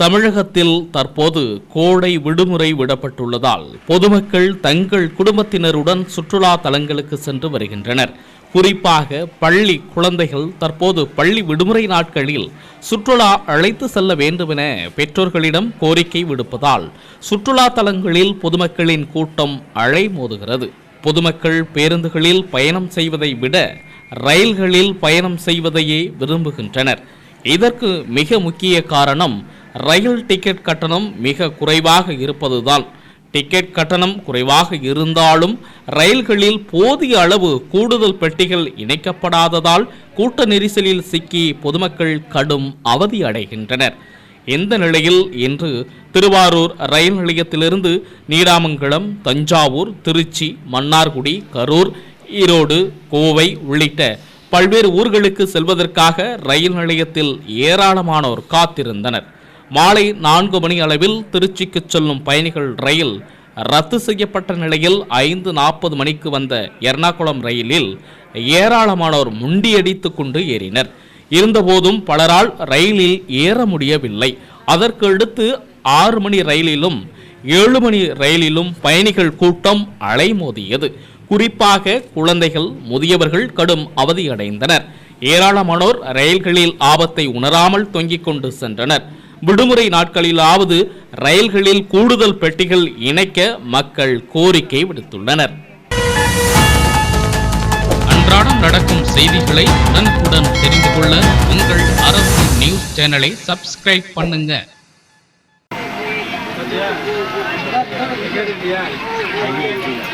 தமிழகத்தில் தற்போது கோடை விடுமுறை விடப்பட்டுள்ளதால் பொதுமக்கள் தங்கள் குடும்பத்தினருடன் சுற்றுலா தலங்களுக்கு சென்று வருகின்றனர். குறிப்பாக பள்ளி குழந்தைகள் தற்போது பள்ளி விடுமுறை நாட்களில் சுற்றுலா அழைத்து செல்ல வேண்டுமென பெற்றோர்களிடம் கோரிக்கை விடுப்பதால் சுற்றுலா தலங்களில் பொதுமக்களின் கூட்டம் அழைமோதுகிறது. பொதுமக்கள் பேருந்துகளில் பயணம் செய்வதை விட ரயில்களில் பயணம் செய்வதையே விரும்புகின்றனர். இதற்கு மிக முக்கிய காரணம் ரயில் டிக்கெட் கட்டணம் மிக குறைவாக இருப்பதுதான். டிக்கெட் கட்டணம் குறைவாக இருந்தாலும் ரயில்களில் போதிய அளவு கூடுதல் பெட்டிகள் இணைக்கப்படாததால் கூட்ட நெரிசலில் சிக்கி பொதுமக்கள் கடும் அவதி அடைகின்றனர். இந்த நிலையில் இன்று திருவாரூர் ரயில் நிலையத்திலிருந்து நீடாமங்கலம் தஞ்சாவூர் திருச்சி மன்னார்குடி கரூர் ஈரோடு கோவை உள்ளிட்ட பல்வேறு ஊர்களுக்கு செல்வதற்காக ரயில் நிலையத்தில் ஏராளமானோர் காத்திருந்தனர். மாலை நான்கு மணி அளவில் திருச்சிக்கு செல்லும் பயணிகள் ரயில் ரத்து செய்யப்பட்ட நிலையில் ஐந்து நாற்பது மணிக்கு வந்த எர்ணாகுளம் ரயிலில் ஏராளமானோர் முண்டியடித்து கொண்டு ஏறினர். இருந்தபோதும் பலரால் ரயிலில் ஏற முடியவில்லை. அதற்கு அடுத்து ஆறு மணி ரயிலிலும் ஏழு மணி ரயிலிலும் பயணிகள் கூட்டம் அலைமோதியது. குறிப்பாக குழந்தைகள் முதியவர்கள் கடும் அவதியடைந்தனர். ஏராளமானோர் ரயில்களில் ஆபத்தை உணராமல் தொங்கிக் கொண்டு சென்றனர். விடுமுறை நாட்களிலாவது ரயில்களில் கூடுதல் பெட்டிகள் இணைக்க மக்கள் கோரிக்கை விடுத்துள்ளனர் அன்றாடம் நடக்கும் செய்திகளை உடனுக்குடன் தெரிந்து கொள்ள உங்கள் அரசு நியூஸ் சேனலை சப்ஸ்கிரைப் பண்ணுங்க Yeah.